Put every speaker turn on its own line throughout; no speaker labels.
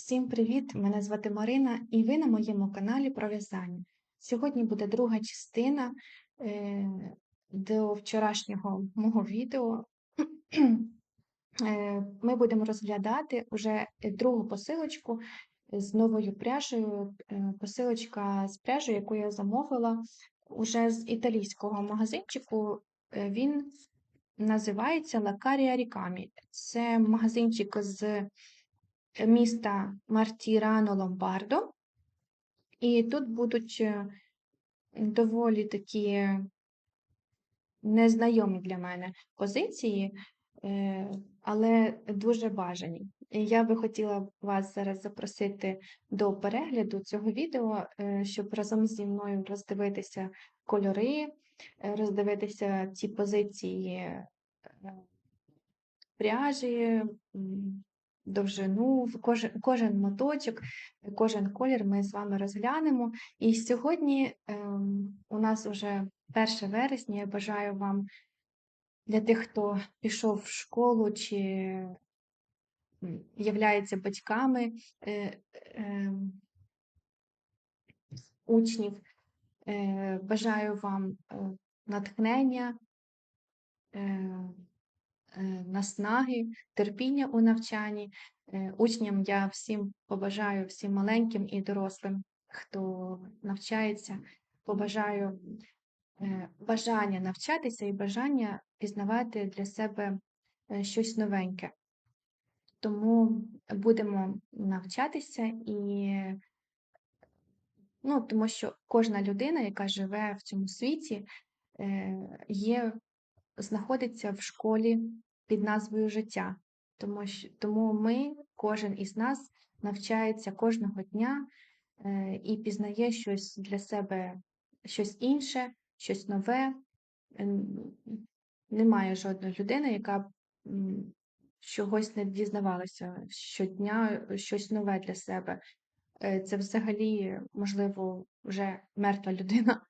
Всім привіт! Мене звати Марина, і ви на моєму каналі про в'язання. Сьогодні буде друга частина е, до вчорашнього мого відео. Е, Ми будемо розглядати вже другу посилочку з новою пряжею. Е, Посилочка з пряжею, яку я замовила уже з італійського магазинчику. Він називається Лакарія Рікамі. Це магазинчик з міста Мартірано Ломбардо. І тут будуть е, доволі такі незнайомі для мене позиції, е, але дуже бажані. Я би хотіла вас зараз запросити до перегляду цього відео, е, щоб разом зі мною роздивитися кольори, роздивитися ці позиції пряжі, довжину, кожен, кожен моточок, кожен колір ми з вами розглянемо. І сьогодні ем, у нас вже 1 вересня. Я бажаю вам для тих, хто пішов в школу чи являється батьками е, е, учнів. Е, бажаю вам е, натхнення. Е, Е, наснаги, терпіння у навчанні. Е, учням я всім побажаю, всім маленьким і дорослим, хто навчається, побажаю е, бажання навчатися і бажання пізнавати для себе щось новеньке. Тому будемо навчатися і ну, тому що кожна людина, яка живе в цьому світі, є знаходиться в школі під назвою життя, тому, що, тому ми, кожен із нас, навчається кожного дня е, і пізнає щось для себе, щось інше, щось нове. Немає жодної людини, яка чогось не дізнавалася щодня, щось нове для себе. Е, це взагалі, можливо, вже мертва людина,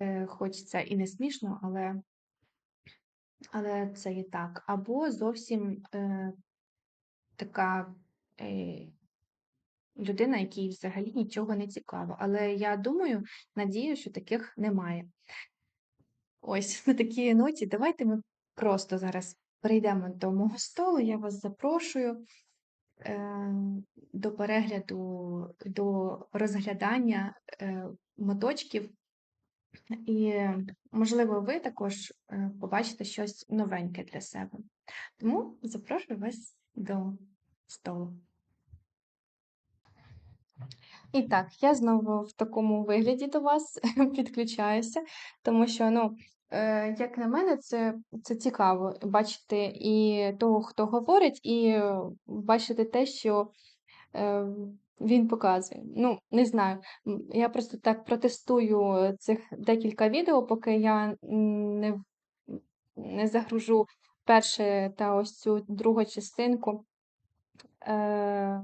е, хоч це і не смішно, але але це і так. Або зовсім е, така е, людина, якій взагалі нічого не цікаво. Але я думаю, надію, що таких немає. Ось на такій ноті давайте ми просто зараз перейдемо до мого столу. Я вас запрошую е, до перегляду, до розглядання е, моточків і, можливо, ви також е, побачите щось новеньке для себе. Тому запрошую вас до столу. І так, я знову в такому вигляді до вас підключаюся, тому що, ну, е, як на мене, це це цікаво бачити і того, хто говорить, і бачити те, що е, він показує. Ну, не знаю. Я просто так протестую цих декілька відео, поки я не не загружу перше та ось цю другу частинку е,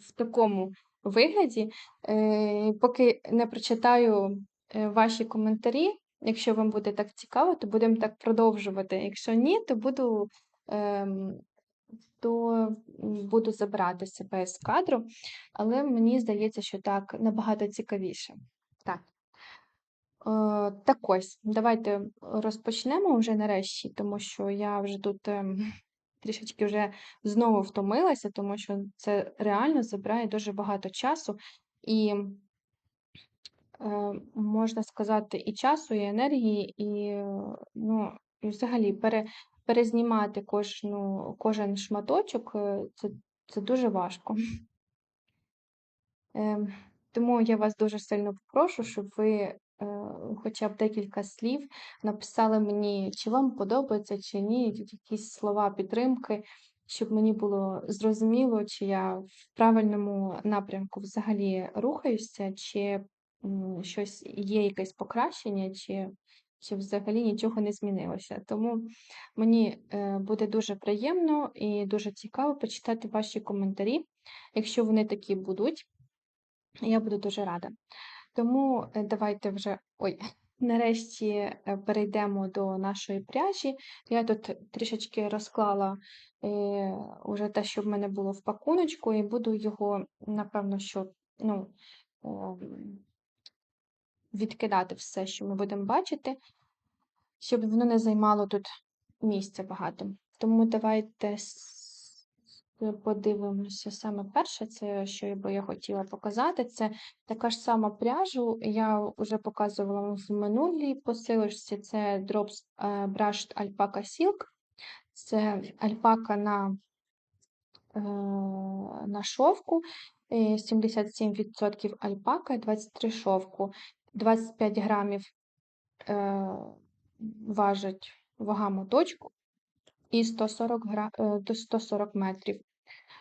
в такому вигляді, е, поки не прочитаю е, ваші коментарі. Якщо вам буде так цікаво, то будемо так продовжувати. Якщо ні, то буду е, то буду забирати себе з кадру, але мені здається, що так набагато цікавіше. Так. Е, так ось, давайте розпочнемо вже нарешті, тому що я вже тут ем, трішечки вже знову втомилася, тому що це реально забирає дуже багато часу і, е, можна сказати, і часу, і енергії, і, ну, і взагалі пере, перезнімати кожну, кожен шматочок е, це, це дуже важко. Ем, тому я вас дуже сильно попрошу, щоб ви е, хоча б декілька слів написали мені, чи вам подобається, чи ні, якісь слова підтримки, щоб мені було зрозуміло, чи я в правильному напрямку взагалі рухаюся, чи щось є якесь покращення, чи чи взагалі нічого не змінилося. Тому мені е, буде дуже приємно і дуже цікаво почитати ваші коментарі. Якщо вони такі будуть, я буду дуже рада. Тому е, давайте вже. Ой, нарешті е, перейдемо до нашої пряжі. Я тут трішечки розклала уже те, що в мене було в пакуночку, і буду його, напевно, що ну, відкидати все, що ми будемо бачити, щоб воно не займало тут місця багато. Тому давайте подивимося саме перше, це що би я хотіла показати. Це така ж сама пряжу. Я вже показувала в минулій посилочці. Це Drops е, Brushed Alpaca Silk. Це альпака на, е, на шовку, е, 77% альпака, 23 шовку, 25 грамів е, важить вага моточку і 140, гра... е, 140 метрів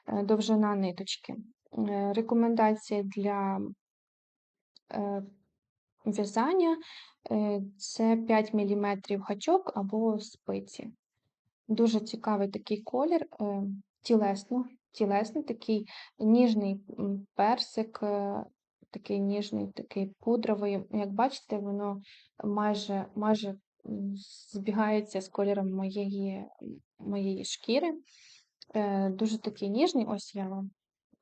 е, довжина ниточки. Е, Рекомендації для е, в'язання е, це 5 мм гачок або спиці. Дуже цікавий такий колір, е, тілесно, тілесний, такий ніжний персик, е, такий ніжний, такий пудровий. Як бачите, воно майже, майже збігається з кольором моєї, моєї шкіри. Е, Дуже такий ніжний, ось я вам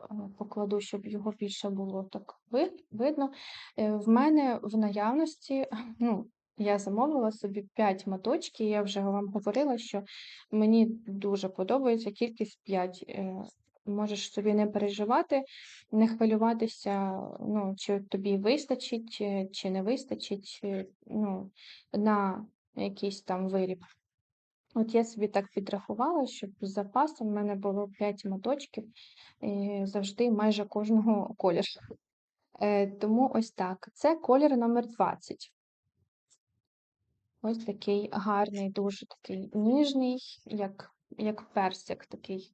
е, покладу, щоб його більше було так видно. Е, В мене в наявності, ну, я замовила собі 5 моточків, я вже вам говорила, що мені дуже подобається кількість 5. Можеш собі не переживати, не хвилюватися, ну, чи тобі вистачить, е, чи не вистачить е, ну, на якийсь там виріб. От я собі так підрахувала, щоб з запасом в мене було 5 моточків е, завжди майже кожного кольору. Е, Тому ось так. Це колір номер 20. Ось такий гарний, дуже такий ніжний, як, як персик такий.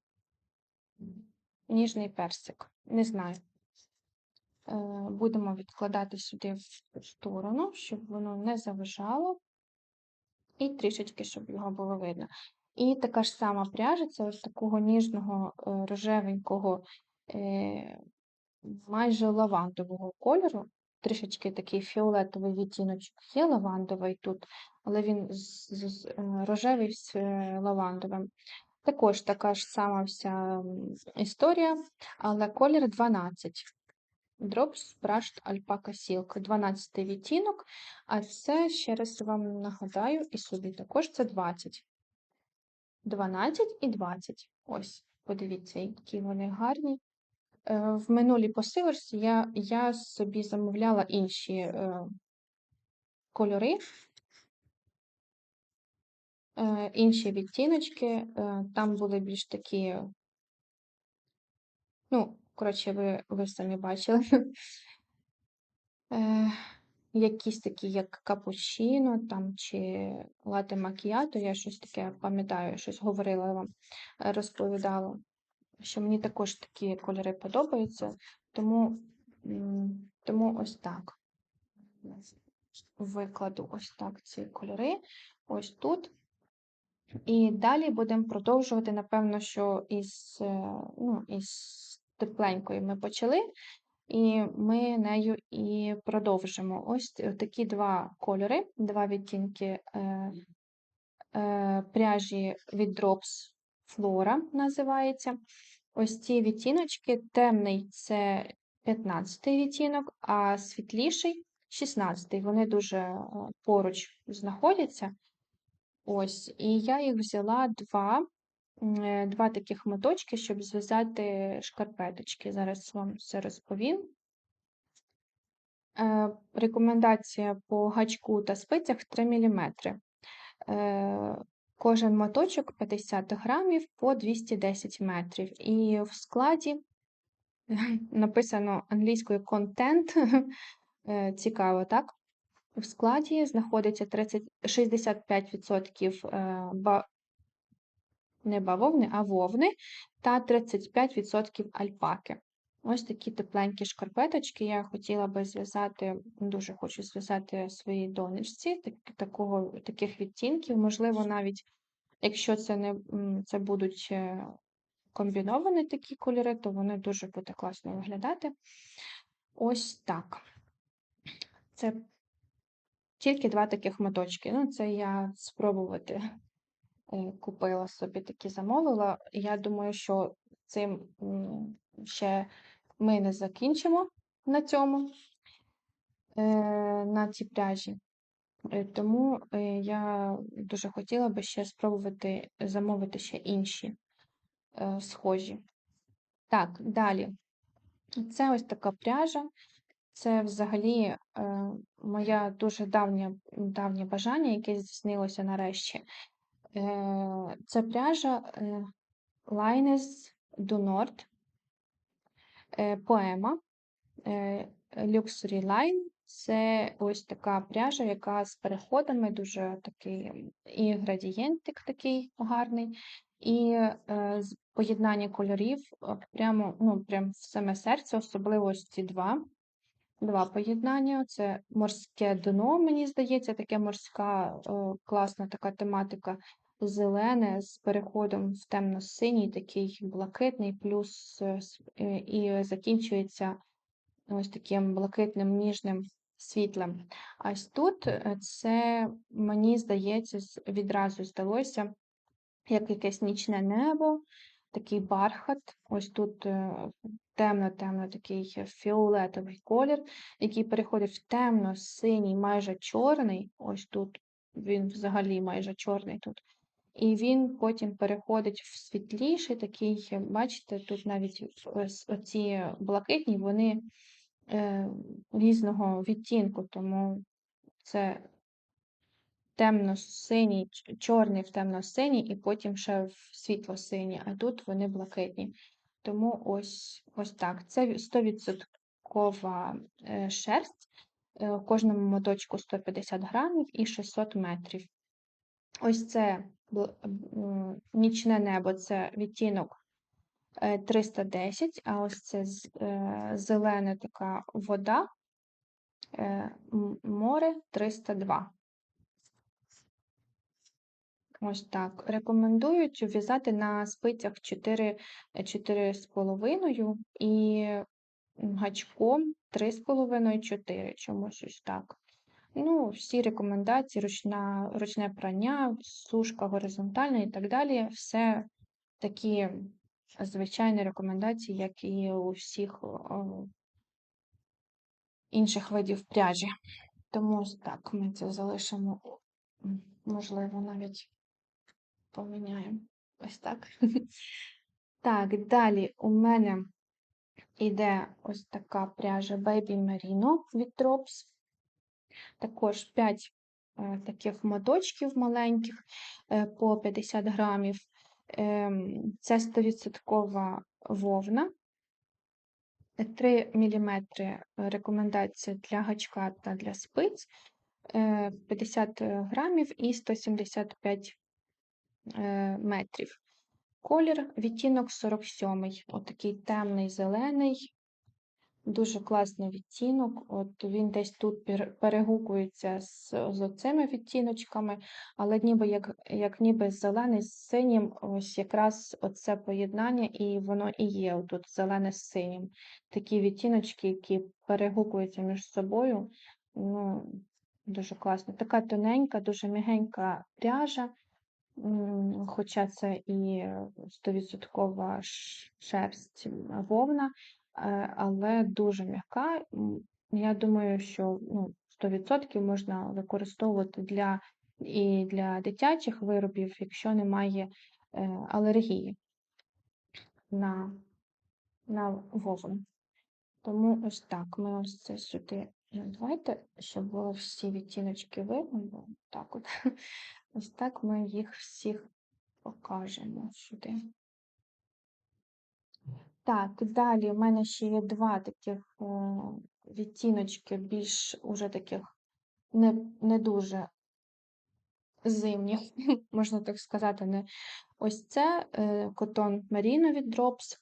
Ніжний персик. Не знаю. Е, Будемо відкладати сюди в сторону, щоб воно не заважало. І трішечки, щоб його було видно. І така ж сама пряжа, це ось такого ніжного е, рожевенького, е, майже лавандового кольору. Трішечки такий фіолетовий відтіночок є лавандовий тут, але він з, з, з, рожевий з лавандовим. Також така ж сама вся історія, але колір 12. Drops Brushed Alpaca Silk, 12 відтінок, а це, ще раз вам нагадаю, і собі також це 20. 12 і 20. Ось, подивіться, які вони гарні. Е, В минулій посилочці я, я собі замовляла інші е, кольори, інші відтіночки. Е, там були більш такі, ну, коротше, ви, ви самі бачили. Е, якісь такі, як капучино там, чи лате макіато, я щось таке пам'ятаю, щось говорила вам, е, розповідала, що мені також такі кольори подобаються, тому, тому ось так. Викладу ось так ці кольори, ось тут. І далі будемо продовжувати, напевно, що із, е, ну, із тепленькою ми почали, і ми нею і продовжимо. Ось такі два кольори, два відтінки е, е, пряжі від Drops Flora називається. Ось ці відтіночки, темний це 15 відтінок, а світліший 16. Вони дуже е, поруч знаходяться. Ось, і я їх взяла два, е, два таких моточки, щоб зв'язати шкарпеточки. Зараз вам все розповім. Е, Рекомендація по гачку та спицях 3 мм. Е, Кожен моточок 50 грамів по 210 метрів. І в складі написано англійською контент. Цікаво, так? В складі знаходиться 30, 65% е, ба, не бавовни, а вовни та 35% альпаки. Ось такі тепленькі шкарпеточки. Я хотіла би зв'язати, дуже хочу зв'язати своїй донечці так, такого, таких відтінків. Можливо, навіть якщо це не це будуть е, комбіновані такі кольори, то вони дуже буде класно виглядати. Ось так. Це тільки два таких моточки. Ну, це я спробувати е, купила собі такі замовила. Я думаю, що цим ще ми не закінчимо на цьому, е, на цій пряжі. Е, Тому я дуже хотіла би ще спробувати замовити ще інші схожі. Так, далі. Це ось така пряжа. Це взагалі е, моя дуже давнє, давнє бажання, яке здійснилося нарешті. Е, це пряжа е, Lines du Nord, е, поема е, Luxury Line. Це ось така пряжа, яка з переходами дуже такий і градієнтик такий гарний, і е, поєднання кольорів е, прямо, ну, прямо в саме серце, особливо ось ці два. Два поєднання. Це морське дно, мені здається, таке морська, е, класна така тематика. Зелене з переходом в темно-синій, такий блакитний, плюс е, е, і закінчується ось таким блакитним ніжним світлем. А ось тут е, це, мені здається, відразу здалося, як якесь нічне небо, такий бархат. Ось тут е, темно-темно такий фіолетовий колір, який переходить в темно-синій, майже чорний. Ось тут він взагалі майже чорний тут. І він потім переходить в світліший такий, бачите, тут навіть оці блакитні, вони е, різного відтінку, тому це темно-синій, чорний в темно-синій, і потім ще в світло-синій, а тут вони блакитні. Тому ось, ось так. Це 100% е, шерсть, е, в кожному моточку 150 грамів і 600 метрів. Ось це нічне небо, це відтінок е, 310, а ось це е, зелена така вода, е, море 302. Ось так. Рекомендують в'язати на спицях 4, 4,5 і гачком 3,5-4, чомусь ось так. Ну, всі рекомендації, ручна, ручне прання, сушка горизонтальна і так далі. Все такі звичайні рекомендації, як і у всіх о, інших видів пряжі. Тому так ми це залишимо, можливо, навіть поміняємо. Ось так. Так, далі у мене йде ось така пряжа Baby Merino від Drops. Також 5 е, таких моточків маленьких е, по 50 грамів. Ем, Це 100% вовна. 3 мм рекомендація для гачка та для спиць. Е, 50 грамів і 175 е, метрів. Колір відтінок 47 Отакий темний зелений, дуже класний відтінок. От Він десь тут перегукується з, з цими відтіночками, але ніби як, як ніби зелений з синім, ось якраз оце поєднання, і воно і є отут зелене з синім. Такі відтіночки, які перегукуються між собою. Ну, дуже класно. Така тоненька, дуже м'ягенька пряжа. Хоча це і 100% шерсть вовна, е, але дуже м'яка. Я думаю, що ну, 100% можна використовувати для, і для дитячих виробів, якщо немає е, алергії на, на вовну. Тому ось так, ми ось це сюди. Давайте, щоб було всі відтіночки видно, бо так от. Ось так ми їх всіх покажемо сюди. Так, далі у мене ще є два таких е, відтіночки, більш уже таких не, не дуже зимніх, можна так сказати. Не. Ось це е, котон Merino від Drops.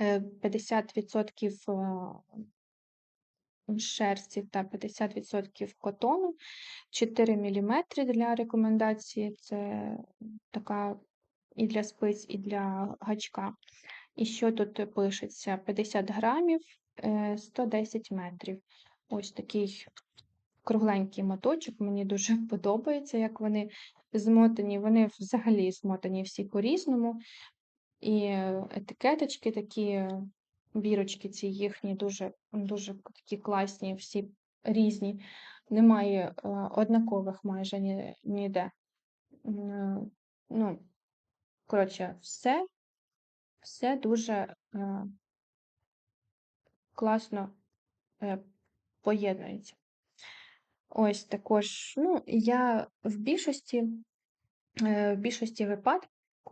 Е, 50% е, шерсті та 50% котону, 4 мм для рекомендації. Це така і для спиць, і для гачка. І що тут пишеться? 50 грамів, е, 110 метрів. Ось такий кругленький моточок. Мені дуже подобається, як вони змотані. Вони взагалі змотані всі по-різному. І етикеточки такі, бірочки ці їхні дуже, дуже такі класні, всі різні. Немає е, однакових майже ні, ніде. Е, ну, коротше, все, все дуже е, класно поєднується. Ось також, ну, я в більшості, в більшості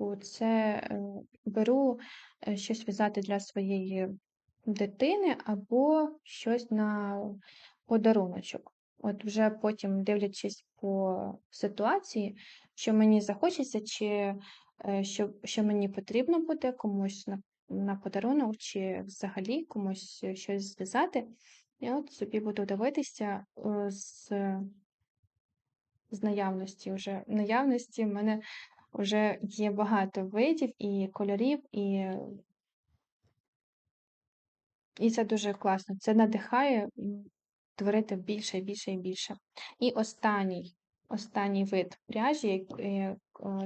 випадку це е, беру е, щось в'язати для своєї дитини або щось на подаруночок. От вже потім, дивлячись по ситуації, що мені захочеться, чи що що мені потрібно буде комусь на на подарунок, чи взагалі комусь щось зв'язати, я от собі буду дивитися з з наявності. Вже наявності в мене вже є багато видів і кольорів, і і це дуже класно. Це надихає творити більше і більше і більше. І останній останній вид пряжі,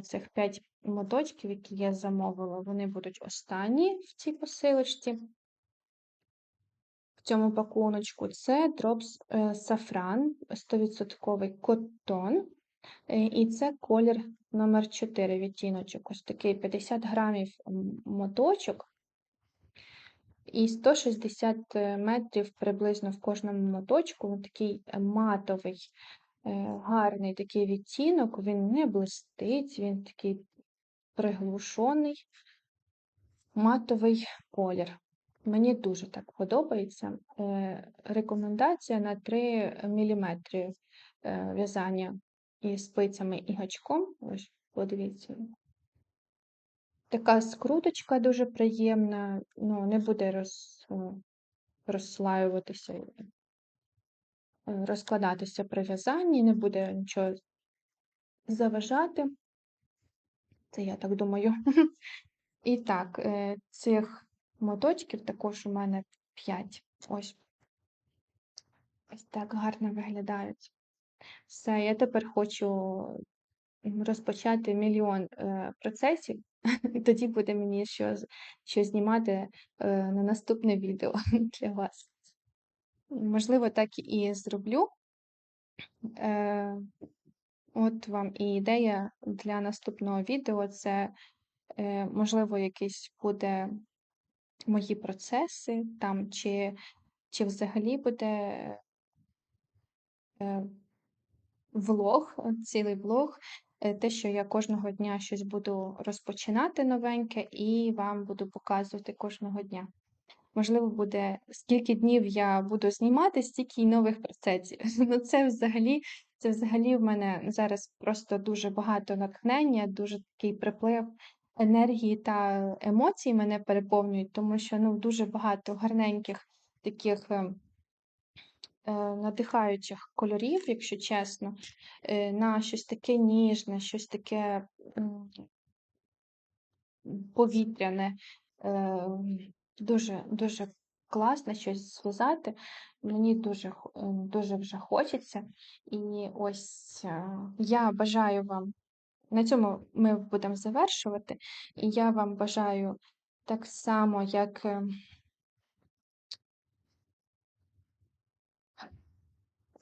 цих 5 моточків, які я замовила, вони будуть останні в цій посилочці. В цьому пакуночку це Drops Safran 100% котон. І це колір номер 4 відтіночок. Ось такий 50 грамів моточок. І 160 метрів приблизно в кожному моточку. Такий матовий, е, гарний такий відтінок, він не блистить, він такий приглушений, матовий колір. Мені дуже так подобається. Е, рекомендація на 3 мм е, в'язання і спицями і гачком. Ось, подивіться. Така скруточка дуже приємна, ну, не буде роз, е, розслаюватися, розкладатися при в'язанні, не буде нічого заважати. Це я так думаю. І так, цих моточків також у мене 5. Ось. Ось так гарно виглядають. Все, я тепер хочу розпочати мільйон е, процесів, і тоді буде мені що, що знімати е, на наступне відео для вас. Можливо, так і зроблю. Е, От вам і ідея для наступного відео це, можливо, якийсь буде мої процеси, там, чи чи взагалі буде влог, цілий влог, е, те, що я кожного дня щось буду розпочинати новеньке, і вам буду показувати кожного дня. Можливо, буде скільки днів я буду знімати, стільки й нових процесів. Ну, це взагалі це взагалі в мене зараз просто дуже багато натхнення, дуже такий приплив енергії та емоцій мене переповнюють, тому що ну, дуже багато гарненьких таких е, е, надихаючих кольорів, якщо чесно, е, на щось таке ніжне, щось таке повітряне, е, дуже, дуже класно щось зв'язати. Мені дуже, е, дуже вже хочеться. І ось е, я бажаю вам. На цьому ми будемо завершувати. І я вам бажаю так само, як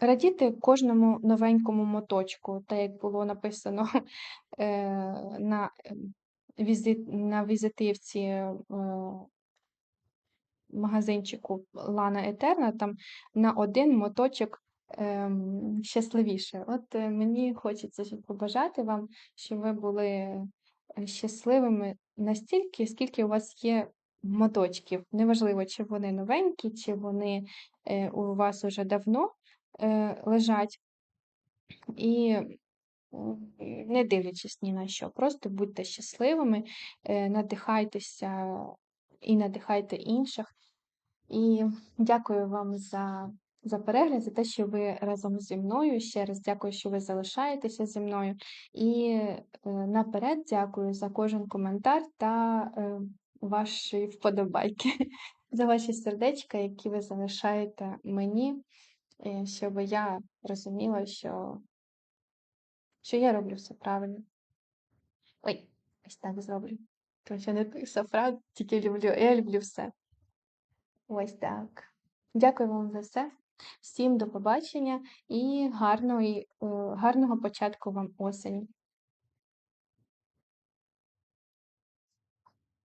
радіти кожному новенькому моточку, так як було написано на візит, на візитивці магазинчику Лана Етерна, там на один моточок ем, щасливіше. От е, мені хочеться побажати вам, щоб ви були е, щасливими настільки, скільки у вас є моточків. Неважливо, чи вони новенькі, чи вони е, у вас уже давно е, лежать. І не дивлячись ні на що, просто будьте щасливими, е, надихайтеся і надихайте інших. І дякую вам за за перегляд, за те, що ви разом зі мною. Ще раз дякую, що ви залишаєтеся зі мною. І е, наперед дякую за кожен коментар та е, ваші вподобайки, за ваші сердечка, які ви залишаєте мені. Щоб я розуміла, що що я роблю все правильно. Ой, ось так зроблю. Тому що не той Сафран, тільки люблю, я люблю все. Ось так. Дякую вам за все. Всім до побачення і гарної, е, гарного початку вам осені.